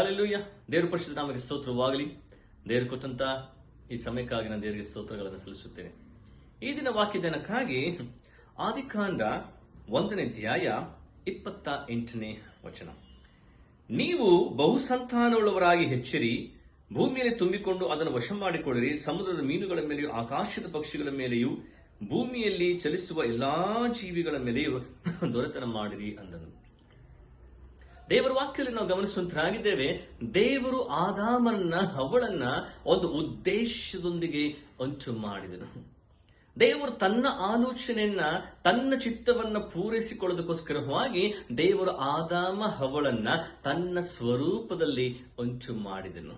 Hallelujah ದೇವರು ಪರಿಶುದ್ಧ ನಾಮಕ್ಕೆ ಸ್ತೋತ್ರವಾಗಲಿ. ದೇವರು ಕೊಟ್ಟಂತ ಈ ಸಮಯಕ್ಕಾಗಿ ನಾನು ದೇವರಿಗೆ ಸ್ತೋತ್ರಗಳನ್ನು ಸಲ್ಲಿಸುತ್ತೇನೆ. ಈ ದಿನ ವಾಕ್ಯದನಕ್ಕಾಗಿ ಆದಿಕಾಂಡ ಒಂದನೇ ಧ್ಯಾಯ ಇಪ್ಪತ್ತ ಎಂಟನೇ ವಚನ. ನೀವು ಬಹುಸಂತಾನವುಳ್ಳವರಾಗಿ ಹೆಚ್ಚಿರಿ, ಭೂಮಿಯಲ್ಲಿ ತುಂಬಿಕೊಂಡು ಅದನ್ನು ವಶ ಮಾಡಿಕೊಳ್ಳಿರಿ, ಸಮುದ್ರದ ಮೀನುಗಳ ಮೇಲೆಯೂ ಆಕಾಶದ ಪಕ್ಷಿಗಳ ಮೇಲೆಯೂ, ಭೂಮಿಯಲ್ಲಿ ಚಲಿಸುವ ಎಲ್ಲಾ ಜೀವಿಗಳ ಮೇಲೆಯೂ ದೊರೆತನ ಮಾಡಿರಿ ಅಂದನು. ದೇವರ ವಾಕ್ಯದಲ್ಲಿ ನಾವು ಗಮನಿಸುವಂತರಾಗಿದ್ದೇವೆ, ದೇವರು ಆದಾಮನ್ನ ಅವಳನ್ನ ಒಂದು ಉದ್ದೇಶದೊಂದಿಗೆ ಅಂಚು ಮಾಡಿದನು ದೇವರು ತನ್ನ ಆಲೋಚನೆಯನ್ನ, ತನ್ನ ಚಿತ್ತವನ್ನ ಪೂರೈಸಿಕೊಳ್ಳೋದಕ್ಕೋಸ್ಕರವಾಗಿ ದೇವರು ಆದಾಮ ಹವಳನ್ನ ತನ್ನ ಸ್ವರೂಪದಲ್ಲಿ ಅಂಚು ಮಾಡಿದನು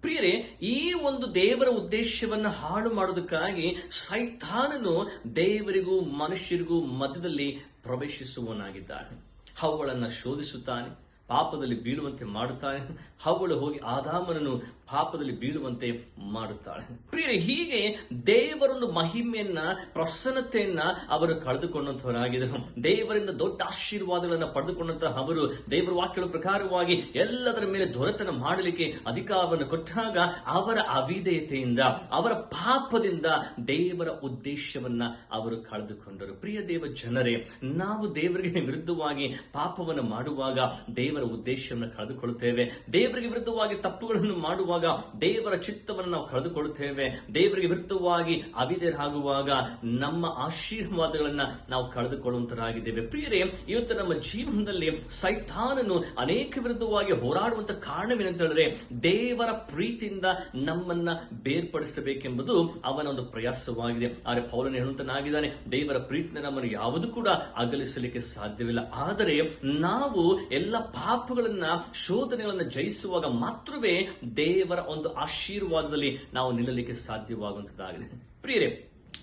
ಪ್ರಿಯರೇ, ಈ ಒಂದು ದೇವರ ಉದ್ದೇಶವನ್ನ ಹಾಳು ಮಾಡೋದಕ್ಕಾಗಿ ಸೈತಾನನು ದೇವರಿಗೂ ಮನುಷ್ಯರಿಗೂ ಮಧ್ಯದಲ್ಲಿ ಪ್ರವೇಶಿಸುವವನಾಗಿದ್ದಾನೆ. ಹವ್ವಳನ್ನ ಶೋಧಿಸುತ್ತಾನೆ. ಪಾಪದಲ್ಲಿ ಬೀಳುವಂತೆ ಮಾಡುತ್ತಾಳೆ. ಅವಳು ಹೋಗಿ ಆದಾಮನನ್ನು ಪಾಪದಲ್ಲಿ ಬೀಳುವಂತೆ ಮಾಡುತ್ತಾಳೆ. ಪ್ರಿಯರಿ, ಹೀಗೆ ದೇವರೊಂದು ಮಹಿಮೆಯನ್ನ, ಪ್ರಸನ್ನತೆಯನ್ನ ಅವರು ಕಳೆದುಕೊಂಡಂತವರಾಗಿದ್ದರು ದೇವರಿಂದ ದೊಡ್ಡ ಆಶೀರ್ವಾದಗಳನ್ನ ಪಡೆದುಕೊಂಡಂತಹ ಅವರು ದೇವರ ವಾಕ್ಯಗಳ ಪ್ರಕಾರವಾಗಿ ಎಲ್ಲದರ ಮೇಲೆ ದೊರೆತನ ಮಾಡಲಿಕ್ಕೆ ಅಧಿಕಾರವನ್ನು ಕೊಟ್ಟಾಗ ಅವರ ಅವಿಧೇಯತೆಯಿಂದ, ಅವರ ಪಾಪದಿಂದ ದೇವರ ಉದ್ದೇಶವನ್ನ ಅವರು ಕಳೆದುಕೊಂಡರು. ಪ್ರಿಯ ದೇವ ಜನರೇ ನಾವು ದೇವರಿಗೆ ವಿರುದ್ಧವಾಗಿ ಪಾಪವನ್ನು ಮಾಡುವಾಗ ದೇವರ ಉದ್ದೇಶವನ್ನು ಕಳೆದುಕೊಳ್ಳುತ್ತೇವೆ. ದೇವರಿಗೆ ವಿರುದ್ಧವಾಗಿ ತಪ್ಪುಗಳನ್ನು ಮಾಡುವಾಗ ದೇವರ ಚಿತ್ತವನ್ನು ನಾವು ಕಳೆದುಕೊಳ್ಳುತ್ತೇವೆ. ದೇವರಿಗೆ ವಿರುದ್ಧವಾಗಿ ಅವಿಧೇಯರಾಗುವಾಗ ನಮ್ಮ ಆಶೀರ್ವಾದಗಳನ್ನ ನಾವು ಕಳೆದುಕೊಳ್ಳುವಂತರಾಗಿದ್ದೇವೆ. ಪ್ರಿಯರೇ, ಇವತ್ತು ನಮ್ಮ ಜೀವನದಲ್ಲಿ ಸೈತಾನನು ಅನೇಕ ವಿರುದ್ಧವಾಗಿ ಹೋರಾಡುವಂತ ಕಾರಣವೇನಂತ ಹೇಳಿದ್ರೆ ದೇವರ ಪ್ರೀತಿಯಿಂದ ನಮ್ಮನ್ನ ಬೇರ್ಪಡಿಸಬೇಕೆಂಬುದು ಅವನ ಒಂದು ಪ್ರಯಾಸವಾಗಿದೆ. ಆದರೆ ಪೌಲನ ಹೇಳುವಂತನಾಗಿದ್ದಾನೆ, ದೇವರ ಪ್ರೀತಿಯಿಂದ ನಮ್ಮನ್ನು ಯಾವುದು ಕೂಡ ಅಗಲಿಸಲಿಕ್ಕೆ ಸಾಧ್ಯವಿಲ್ಲ. ಆದರೆ ನಾವು ಎಲ್ಲ ಪಾಪಗಳನ್ನ ಶೋಧನೆಗಳನ್ನ ಜಯಿಸುವಾಗ ಮಾತ್ರವೇ ದೇವರ ಒಂದು ಆಶೀರ್ವಾದದಲ್ಲಿ ನಾವು ನಿಲ್ಲಲಿಕ್ಕೆ ಸಾಧ್ಯವಾಗುವಂತದ್ದಾಗಿದೆ ಪ್ರಿಯರೇ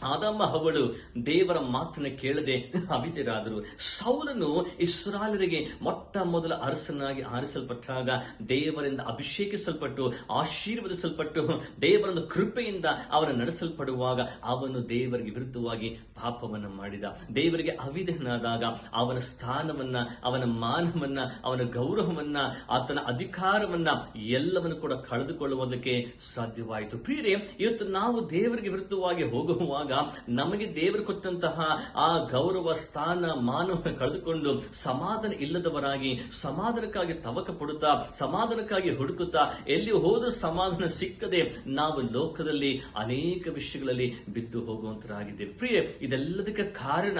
ಆದಮ್ಮ ಅವಳು ದೇವರ ಮಾತನ್ನು ಕೇಳದೆ ಅವಿತರಾದರು ಸೌಲನು ಇಸ್ರಾಲರಿಗೆ ಮೊಟ್ಟ ಮೊದಲ ಅರಸನಾಗಿ ಆರಿಸಲ್ಪಟ್ಟಾಗ ದೇವರಿಂದ ಅಭಿಷೇಕಿಸಲ್ಪಟ್ಟು, ಆಶೀರ್ವದಿಸಲ್ಪಟ್ಟು, ದೇವರನ್ನು ಕೃಪೆಯಿಂದ ಅವನ ನಡೆಸಲ್ಪಡುವಾಗ ಅವನು ದೇವರಿಗೆ ವಿರುದ್ಧವಾಗಿ ಪಾಪವನ್ನು ಮಾಡಿದ. ದೇವರಿಗೆ ಅವಿಧನಾದಾಗ ಅವನ ಸ್ಥಾನವನ್ನ, ಅವನ ಮಾನವನ್ನ, ಅವನ ಗೌರವವನ್ನ, ಆತನ ಅಧಿಕಾರವನ್ನ ಎಲ್ಲವನ್ನು ಕೂಡ ಕಳೆದುಕೊಳ್ಳುವುದಕ್ಕೆ ಸಾಧ್ಯವಾಯಿತು. ಪ್ರಿಯರೇ, ಇವತ್ತು ನಾವು ದೇವರಿಗೆ ವಿರುದ್ಧವಾಗಿ ಹೋಗುವಾಗ ನಮಗೆ ದೇವರು ಕೊಟ್ಟಂತಹ ಆ ಗೌರವ, ಸ್ಥಾನ ಮಾನವ ಕಳೆದುಕೊಂಡು ಸಮಾಧಾನ ಇಲ್ಲದವರಾಗಿ ಸಮಾಧಾನಕ್ಕಾಗಿ ತವಕ ಪಡುತ್ತಾ, ಸಮಾಧಾನಕ್ಕಾಗಿ ಹುಡುಕುತ್ತಾ, ಎಲ್ಲಿ ಹೋದ ಸಮಾಧಾನ ಸಿಕ್ಕದೆ ನಾವು ಲೋಕದಲ್ಲಿ ಅನೇಕ ವಿಷಯಗಳಲ್ಲಿ ಬಿದ್ದು ಹೋಗುವಂತರಾಗಿದ್ದೇವೆ. ಪ್ರಿಯ ಇದೆಲ್ಲದಕ್ಕೆ ಕಾರಣ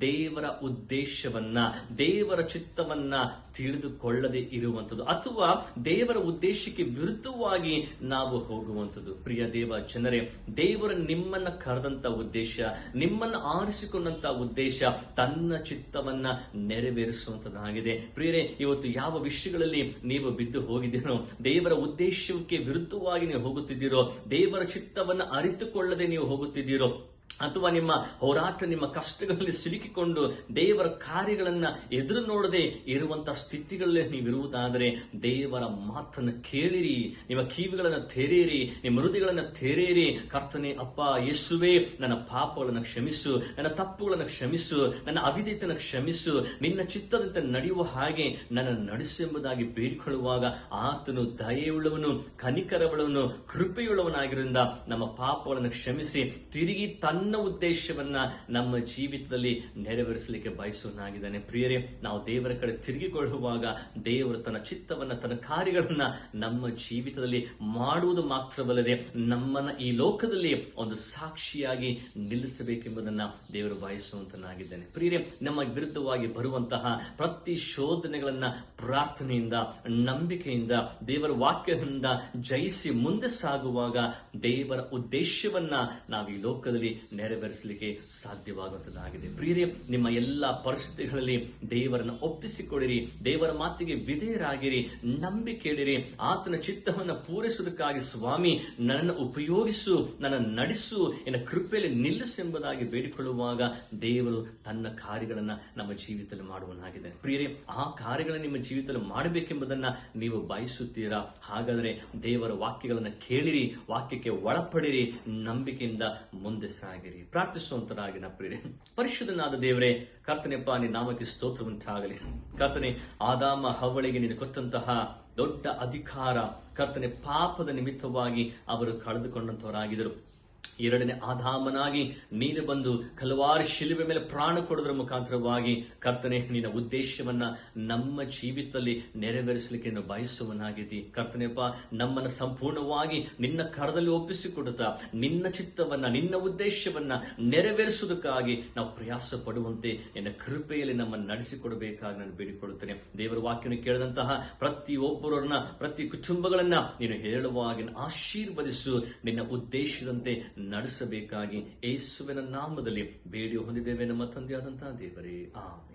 ದೇವರ ಉದ್ದೇಶವನ್ನ, ದೇವರ ಚಿತ್ತವನ್ನ ತಿಳಿದುಕೊಳ್ಳದೆ ಇರುವಂಥದ್ದು ಅಥವಾ ದೇವರ ಉದ್ದೇಶಕ್ಕೆ ವಿರುದ್ಧವಾಗಿ ನಾವು ಹೋಗುವಂಥದ್ದು. ಪ್ರಿಯ ದೇವ, ಜನರೇ, ದೇವರ ನಿಮ್ಮನ್ನ ಕರೆದಂತ ಉದ್ದೇಶ, ನಿಮ್ಮನ್ನ ಆರಿಸಿಕೊಂಡಂತ ಉದ್ದೇಶ, ತನ್ನ ಚಿತ್ತವನ್ನ ನೆರವೇರಿಸುವಂತದ್ದಾಗಿದೆ. ಪ್ರಿಯರೇ, ಇವತ್ತು ಯಾವ ವಿಷಯಗಳಲ್ಲಿ ನೀವು ಬಿದ್ದು ಹೋಗಿದ್ದೀರೋ, ದೇವರ ಉದ್ದೇಶಕ್ಕೆ ವಿರುದ್ಧವಾಗಿ ನೀವು ಹೋಗುತ್ತಿದ್ದೀರೋ, ದೇವರ ಚಿತ್ತವನ್ನ ಅರಿತುಕೊಳ್ಳದೆ ನೀವು ಹೋಗುತ್ತಿದ್ದೀರೋ ಅಥವಾ ನಿಮ್ಮ ಹೋರಾಟ, ನಿಮ್ಮ ಕಷ್ಟಗಳಲ್ಲಿ ಸಿಲುಕಿಕೊಂಡು ದೇವರ ಕಾರ್ಯಗಳನ್ನ ಎದುರು ನೋಡದೆ ಇರುವಂತ ಸ್ಥಿತಿಗಳಲ್ಲಿ ನೀವಿರುವುದಾದರೆ ದೇವರ ಮಾತನ್ನು ಕೇಳಿರಿ, ನಿಮ್ಮ ಕಿವಿಗಳನ್ನು ತೆರೆಯಿರಿ, ನಿಮ್ಮ ಹೃದಯಗಳನ್ನ ತೆರೆಯಿರಿ. ಕರ್ತನೆ ಅಪ್ಪ, ಯೇಸುವೆ, ನನ್ನ ಪಾಪಗಳನ್ನು ಕ್ಷಮಿಸು, ನನ್ನ ತಪ್ಪುಗಳನ್ನು ಕ್ಷಮಿಸು, ನನ್ನ ಅವಿಧೇಯತನ ಕ್ಷಮಿಸು, ನಿನ್ನ ಚಿತ್ತದಂತೆ ನಡೆಯುವ ಹಾಗೆ ನನ್ನ ನಡೆಸು ಎಂಬುದಾಗಿ ಬೇಡಿಕೊಳ್ಳುವಾಗ ಆತನು ದಯೆಯುಳ್ಳವನು ಕನಿಕರವುಳ್ಳವನು ಕೃಪೆಯುಳ್ಳವನಾಗಿರುವುದರಿಂದ ನಮ್ಮ ಪಾಪಗಳನ್ನು ಕ್ಷಮಿಸಿ, ತಿರುಗಿ ತನ್ನ ಉದ್ದೇಶವನ್ನ ನಮ್ಮ ಜೀವಿತದಲ್ಲಿ ನೆರವೇರಿಸಲಿಕ್ಕೆ ಬಯಸುವನಾಗಿದ್ದಾನೆ ಪ್ರಿಯರೇ, ನಾವು ದೇವರ ಕಡೆ ತಿರುಗಿಕೊಳ್ಳುವಾಗ ದೇವರು ತನ್ನ ಚಿತ್ತವನ್ನ, ತನ್ನ ಕಾರ್ಯಗಳನ್ನ ನಮ್ಮ ಜೀವಿತದಲ್ಲಿ ಮಾಡುವುದು ಮಾತ್ರವಲ್ಲದೆ ನಮ್ಮನ್ನ ಈ ಲೋಕದಲ್ಲಿ ಒಂದು ಸಾಕ್ಷಿಯಾಗಿ ನಿಲ್ಲಿಸಬೇಕೆಂಬುದನ್ನ ದೇವರು ಬಯಸುವಂತನಾಗಿದ್ದಾನೆ. ಪ್ರಿಯರೇ, ನಮ್ಮ ವಿರುದ್ಧವಾಗಿ ಬರುವಂತಹ ಪ್ರತಿ ಶೋಧನೆಗಳನ್ನ ಪ್ರಾರ್ಥನೆಯಿಂದ, ನಂಬಿಕೆಯಿಂದ, ದೇವರ ವಾಕ್ಯದಿಂದ ಜಯಿಸಿ ಮುಂದೆ ಸಾಗುವಾಗ ದೇವರ ಉದ್ದೇಶವನ್ನ ನಾವು ಈ ಲೋಕದಲ್ಲಿ ನೆರವೇರಿಸಲಿಕ್ಕೆ ಸಾಧ್ಯವಾಗುವಂತದ್ದಾಗಿದೆ ಪ್ರಿಯರೇ, ನಿಮ್ಮ ಎಲ್ಲ ಪರಿಸ್ಥಿತಿಗಳಲ್ಲಿ ದೇವರನ್ನು ಒಪ್ಪಿಸಿಕೊಡಿರಿ ದೇವರ ಮಾತಿಗೆ ವಿಧೇಯರಾಗಿರಿ ನಂಬಿಕೆ ಹೇಳಿರಿ ಆತನ ಚಿತ್ತವನ್ನು ಪೂರೈಸುವುದಕ್ಕಾಗಿ ಸ್ವಾಮಿ, ನನ್ನನ್ನು ಉಪಯೋಗಿಸು, ನನ್ನ ನಡೆಸು ಎನ್ನ ಕೃಪೆಯಲ್ಲಿ ನಿಲ್ಲಿಸು ಎಂಬುದಾಗಿ ಬೇಡಿಕೊಳ್ಳುವಾಗ ದೇವರು ತನ್ನ ಕಾರ್ಯಗಳನ್ನ ನಮ್ಮ ಜೀವಿತದಲ್ಲಿ ಮಾಡುವನಾಗಿದೆ ಪ್ರಿಯರೇ, ಆ ಕಾರ್ಯಗಳನ್ನು ನಿಮ್ಮ ಜೀವಿತದಲ್ಲಿ ಮಾಡಬೇಕೆಂಬುದನ್ನು ನೀವು ಬಯಸುತ್ತೀರಾ? ಹಾಗಾದರೆ ದೇವರ ವಾಕ್ಯಗಳನ್ನು ಕೇಳಿರಿ, ವಾಕ್ಯಕ್ಕೆ ಒಳಪಡಿರಿ, ನಂಬಿಕೆಯಿಂದ ಮುಂದೆ ಸಾಗಿರಿ ಪ್ರಾರ್ಥಿಸುವಂತರಾಗಿ ಪ್ರಾರ್ಥಿಸುವಂತನಾಗಿ ನಪ್ಪಿರಿ. ಪರಿಶುದ್ಧನಾದ ದೇವರೇ, ಕರ್ತನೆಪ್ಪ, ನಿನ್ನ ನಾಮಕ್ಕೆ ಸ್ತೋತ್ರ ಉಂಟಾಗಲಿ ಕರ್ತನೆ, ಆದಾಮ ಹವಳಿಗೆ ನೀನು ಕೊಟ್ಟಂತಹ ದೊಡ್ಡ ಅಧಿಕಾರ ಕರ್ತನೆ ಪಾಪದ ನಿಮಿತ್ತವಾಗಿ ಅವರು ಕಳೆದುಕೊಂಡಂತವರಾಗಿದ್ದರು. ಎರಡನೇ ಆಧಾಮನಾಗಿ ನೀನು ಬಂದು ಹಲವಾರು ಶಿಲುಬೆ ಮೇಲೆ ಪ್ರಾಣ ಕೊಡೋದ್ರ ಮುಖಾಂತರವಾಗಿ ಕರ್ತನೆ, ನಿನ್ನ ಉದ್ದೇಶವನ್ನ ನಮ್ಮ ಜೀವಿತದಲ್ಲಿ ನೆರವೇರಿಸಲಿಕ್ಕೆ ನೀನು ಬಯಸುವನಾಗಿದ್ದಿ ಕರ್ತನೆಪ್ಪ ನಮ್ಮನ್ನು ಸಂಪೂರ್ಣವಾಗಿ ನಿನ್ನ ಕರದಲ್ಲಿ ಒಪ್ಪಿಸಿಕೊಡುತ್ತಾ, ನಿನ್ನ ಚಿತ್ತವನ್ನ, ನಿನ್ನ ಉದ್ದೇಶವನ್ನ ನೆರವೇರಿಸುವುದಕ್ಕಾಗಿ ನಾವು ಪ್ರಯಾಸ ಪಡುವಂತೆ ನಿನ್ನ ಕೃಪೆಯಲ್ಲಿ ನಮ್ಮನ್ನು ನಡೆಸಿಕೊಡಬೇಕಾಗಿ ನಾನು ಬೇಡಿಕೊಳ್ಳುತ್ತೇನೆ. ದೇವರ ವಾಕ್ಯನ ಕೇಳಿದಂತಹ ಪ್ರತಿಯೊಬ್ಬರನ್ನ, ಪ್ರತಿ ಕುಟುಂಬಗಳನ್ನ ನೀನು ಹೇಳುವಾಗಿ ಆಶೀರ್ವದಿಸು. ನಿನ್ನ ಉದ್ದೇಶದಂತೆ ನಡೆಸಬೇಕಾಗಿ ಯೇಸುವಿನ ನಾಮದಲ್ಲಿ ಬೇಡಿ ಹೊಂದಿದ್ದೇವೆ ನಮ್ಮ ತಂದೆಯಾದಂತಹ ದೇವರೇ. ಆಮೆ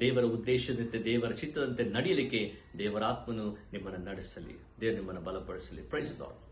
ದೇವರ ಉದ್ದೇಶದಂತೆ, ದೇವರ ಚಿತ್ತದಂತೆ ನಡೆಯಲಿಕ್ಕೆ ದೇವರಾತ್ಮನು ನಿಮ್ಮನ್ನು ನಡೆಸಲಿ. ದೇವರು ನಿಮ್ಮನ್ನು ಬಲಪಡಿಸಲಿ. Price lord